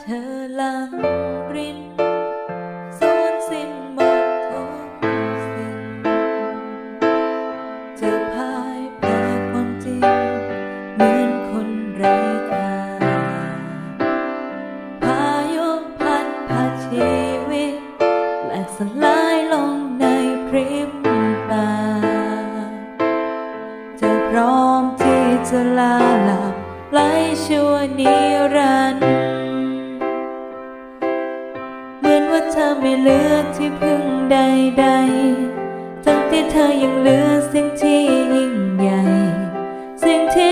เธอลังรินสูญสิ้นหมทุกสิ่งเธพ่ายแพ้ความจริง เหมือนคนไร้ค่าพายพัดพาชีวิตแหลกสลายลงในพริบตาเธอพร้อมที่จะลาลับไหลชั่วนิรันดร์ เธอไม่เหลือที่พึ่งใดๆทั้งที่เธอยังเหลือสิ่งที่ยิ่งใหญ่ สิ่งที่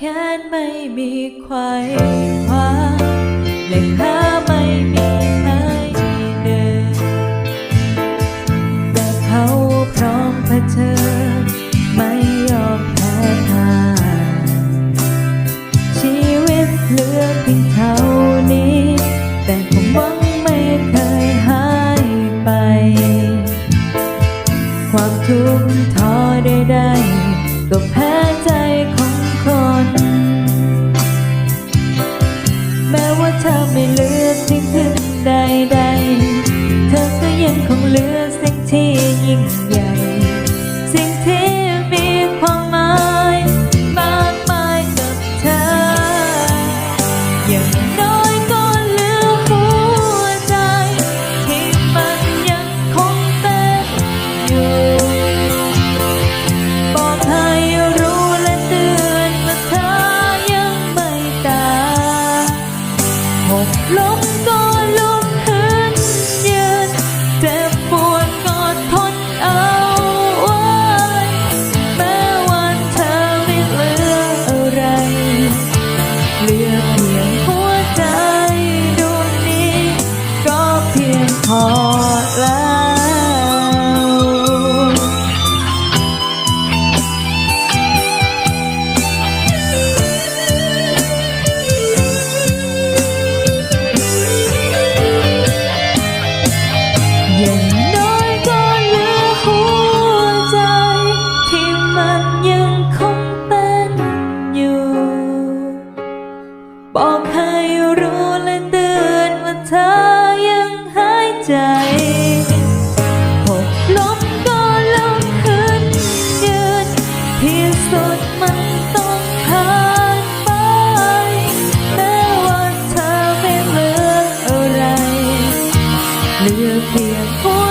แค่ไม่มีใครคว้าและขาไม่มีให้เดินแต่เขาพร้อมเผชิญไม่ยอมแพ้ทางชีวิตเหลือเพียงเท่านี้ แต่ความหวังไม่เคยหายไป ความทุกข์ท้อใดๆก็แพ้ใจของ คน แม้ว่าเธอไม่เลือสิ่งพึ่งใดๆ เธอก็ยังคงเลือสิ่งที่ยิ่งใหญ่ ล้มก็ลุกขึ้นยืนเจ็บปวดก็ทนเอาไว้แม้วันเธอไม่เหลืออะไร เหลือเพียงหัวใจดวงนี้ ก็เพียงพอแล้ว สุดมันต้องผ่านไปแม้ว่าเธอไม่เหลืออะไรเหลือเพียงหัว